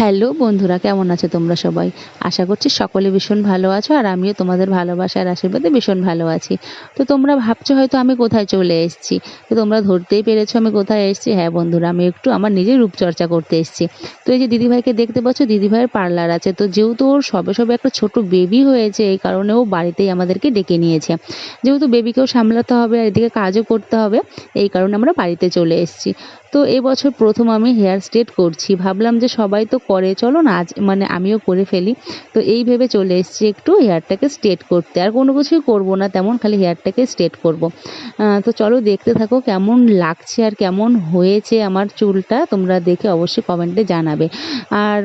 Hello বন্ধুরা, কেমন আছো তোমরা সবাই? আশা করছি সকলে ভীষণ ভালো আছো আর আমিও তোমাদের ভালোবাসার আশীর্বাদে ভীষণ ভালো আছি। তো তোমরা ভাবছ হয়তো আমি কোথায় চলে এসেছি। তো তোমরা ধরতেই পেরেছ আমি কোথায় এসেছি। হ্যাঁ বন্ধুরা, আমি একটু আমার নিজের রূপচর্চা করতে এসেছি। তো এই যে দিদিভাইকে দেখতে পাচ্ছ, দিদিভাইয়ের পার্লার আছে। তো যেহেতু ওর সবে সবে একটা ছোট বেবি হয়েছে, এই কারণে ও বাড়িতেই আমাদেরকে ডেকে নিয়েছে। যেহেতু বেবিকেও সামলাতে হবে আর এদিকে কাজও করতে হবে, এই কারণে আমরা বাড়িতে চলে এসেছি। তো এবছর প্রথম আমি হেয়ার স্ট্রেট করছি। ভাবলাম যে সবাই তো করে, চলো না, আজ মানে আমিও করে ফেলি। তো এই ভেবে চলে এসেছি একটু হেয়ারটাকে স্ট্রেট করতে। আর কোনো কিছুই করব না, তেমন খালি হেয়ারটাকে স্ট্রেট করব। তো চলো দেখতে থাকো কেমন লাগছে আর কেমন হয়েছে আমার চুলটা, তোমরা দেখে অবশ্যই কমেন্টে জানাবে। আর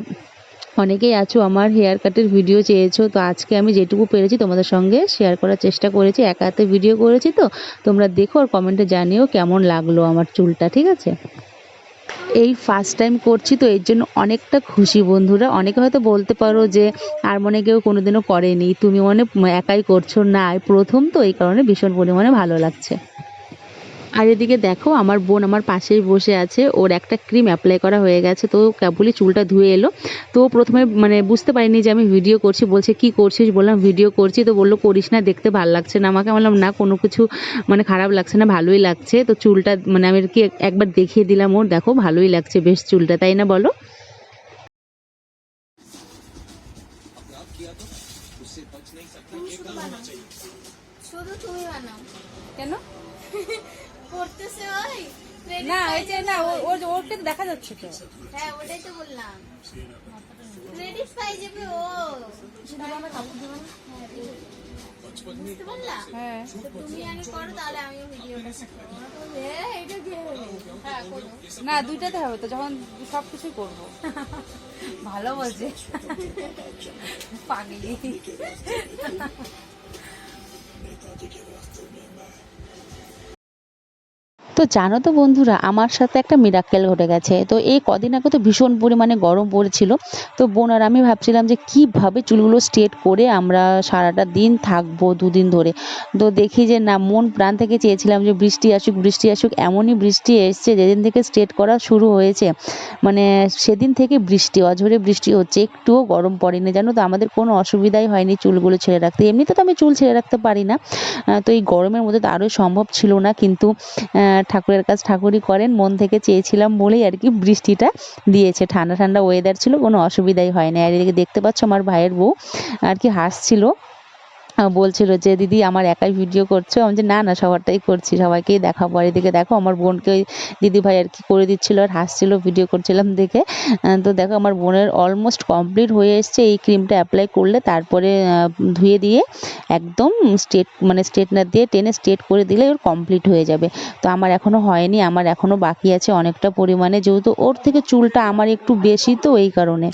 অনেকেই আছো, আমার হেয়ার কাটের ভিডিও চেয়েছো, তো আজকে আমি যেটুকু পেরেছি তোমাদের সঙ্গে শেয়ার করার চেষ্টা করেছি। একা হাতে ভিডিও করেছি তো, তোমরা দেখো আর কমেন্টে জানিও কেমন লাগল আমার চুলটা, ঠিক আছে? এই ফার্স্ট টাইম করছি তো, এর জন্য অনেকটা খুশি বন্ধুরা। অনেকে হয়তো বলতে পারো যে, আর মনে কেউ কোনোদিনও করেনি। তুমি মনে একাই করছ? না প্রথম তো, এই কারণে ভীষণ পরিমাণে ভালো লাগছে। আর এদিকে দেখো, আমার বোন আমার পাশেই বসে আছে, ওর একটা ক্রিম অ্যাপ্লাই করা হয়ে গেছে, তো কেবলই চুলটা ধুয়ে এলো। তো প্রথমে মানে বুঝতে পারিনি যে আমি ভিডিও করছি, বলছে, কি করছিস? বললাম ভিডিও করছি। তো বলল, করিস না, দেখতে ভালো লাগছে না আমাকে। বললাম, না, কোনো কিছু মানে খারাপ লাগছে না, ভালোই লাগছে। তো চুলটা মানে আমি কি একবার দেখিয়ে দিলাম, ওর দেখো, ভালোই লাগছে বেশ চুলটা, তাই না বলো? শুধু তুমি বানাও। কেন? করতেছে ওই। না ওই যে না ওর ওর কিন্তু দেখা যাচ্ছে তো। হ্যাঁ ওটাই তো বললাম। ক্রেডিট পাই যাবে ও। বুঝতে পারলা হ্যাঁ। তুমি আগে করো তাহলে আমিও ভিডিওটা এটা দিয়ে হ্যাঁ করো। না দুইটাতে হবে তো যখন সব কিছুই করব। ভালো বলছে। পাগলি। not to give us to me, man. তো জানো তো বন্ধুরা, আমার সাথে একটা মিরাক্কেল ঘটে গেছে। তো এই কদিন আগে তো ভীষণ পরিমাণে গরম পড়েছিল। তো বোন আর আমি ভাবছিলাম যে কীভাবে চুলগুলো স্ট্রেট করে আমরা সারাটা দিন থাকব দুদিন ধরে। তো দেখি যে না, মন প্রাণ থেকে চেয়েছিলাম যে বৃষ্টি আসুক বৃষ্টি আসুক, এমনই বৃষ্টি এসছে যেদিন থেকে স্ট্রেট করা শুরু হয়েছে। মানে সেদিন থেকে বৃষ্টি, অঝরে বৃষ্টি হচ্ছে, একটুও গরম পড়েনি। জানো তো, আমাদের কোনো অসুবিধাই হয়নি চুলগুলো ছেড়ে রাখতে। এমনিতে তো আমি চুল ছেড়ে রাখতে পারি না। তো এই গরমের মধ্যে তো আরও সম্ভব ছিল না, কিন্তু ঠাকুরের কাজ ঠাকুরই করেন, মন থেকে চেয়েছিলাম বলেই আর কি বৃষ্টিটা দিয়েছে। ঠান্ডা ঠান্ডা ওয়েদার ছিল, কোনো অসুবিধাই হয় না আর এদিকে দেখতে পাচ্ছ আমার ভাইয়ের বউ আর কি হাসছিল। বলছিল যে, দিদি, আমার একাই ভিডিও করছ? আমি যে না না, সবারটাই করছি, সবাইকেই দেখাবো। আর এদিকে দেখো, আমার বোনকে দিদি ভাই আর কি করে দিচ্ছিল, আর হাসছিল ভিডিও করছিলাম দেখে। তো দেখো, আমার বোনের অলমোস্ট কমপ্লিট হয়ে এসছে, এই ক্রিমটা অ্যাপ্লাই করলে তারপরে ধুয়ে দিয়ে একদম স্ট্রেট মানে স্ট্রেটনার দিয়ে টেনে স্ট্রেট করে দিলে ওর কমপ্লিট হয়ে যাবে। তো আমার এখনও হয়নি, আমার এখনও বাকি আছে অনেকটা পরিমাণে, যেহেতু ওর থেকে চুলটা আমার একটু বেশি তো, এই কারণে।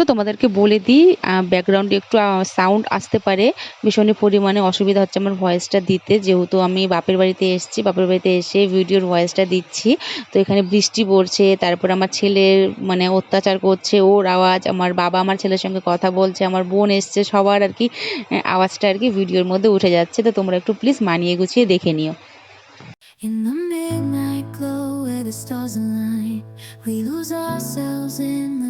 তো তোমাদেরকে বলে দিই ব্যাকগ্রাউন্ডে একটু সাউন্ড আসতে পারে। ভীষণই পরিমাণে অসুবিধা হচ্ছে আমার ভয়েসটা দিতে। যেহেতু আমি বাপের বাড়িতে এসেছি বাপের বাড়িতে এসে ভিডিওর ভয়েসটা দিচ্ছি। তো এখানে বৃষ্টি পড়ছে তারপর আমার ছেলের মানে অত্যাচার করছে ওর আওয়াজ আমার বাবা আমার ছেলের সঙ্গে কথা বলছে আমার বোন এসছে সবার আর কি আওয়াজটা আর কি ভিডিওর মধ্যে উঠে যাচ্ছে। তো তোমরা একটু প্লিজ মানিয়ে গুছিয়ে দেখে নিও। In the midnight glow where the stars align, we lose ourselves in the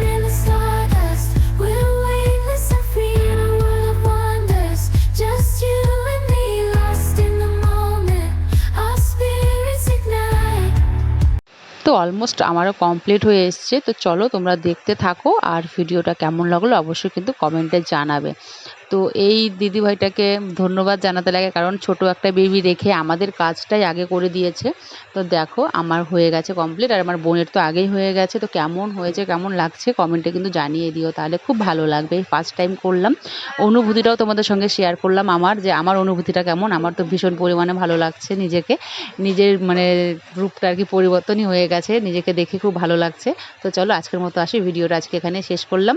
almost আমারও কমপ্লিট হয়ে এসছে। তো চলো তোমরা দেখতে থাকো আর ভিডিওটা কেমন লাগল অবশ্যই কিন্তু কমেন্টে জানাবে। তো এই দিদিভাইটাকে ধন্যবাদ জানাতে লাগে, কারণ ছোট একটা বেবি রেখে আমাদের কাজটাই আগে করে দিয়েছে। তো দেখো, আমার হয়ে গেছে কমপ্লিট আর আমার বোনের তো আগেই হয়ে গেছে। তো কেমন হয়েছে, কেমন লাগছে কমেন্টে কিন্তু জানিয়ে দিও, তাহলে খুব ভালো লাগবে। ফার্স্ট টাইম করলাম। অনুভূতিটাও তোমাদের সঙ্গে শেয়ার করলাম আমার, যে আমার অনুভূতিটা কেমন। আমার তো ভীষণ পরিমাণে ভালো লাগছে নিজেকে। নিজের মানে রূপটা আর কি পরিবর্তনই হয়ে গেছে। নিজেকে দেখে খুব ভালো লাগছে। তো চলো, আজকের মতো আসি। ভিডিওটা আজকে এখানে শেষ করলাম।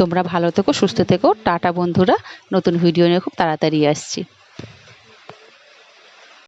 তোমরা ভালো থেকো সুস্থ থেকো। টাটা বন্ধুরা নতুন ভিডিও নিয়ে খুব তাড়াতাড়ি আসছি।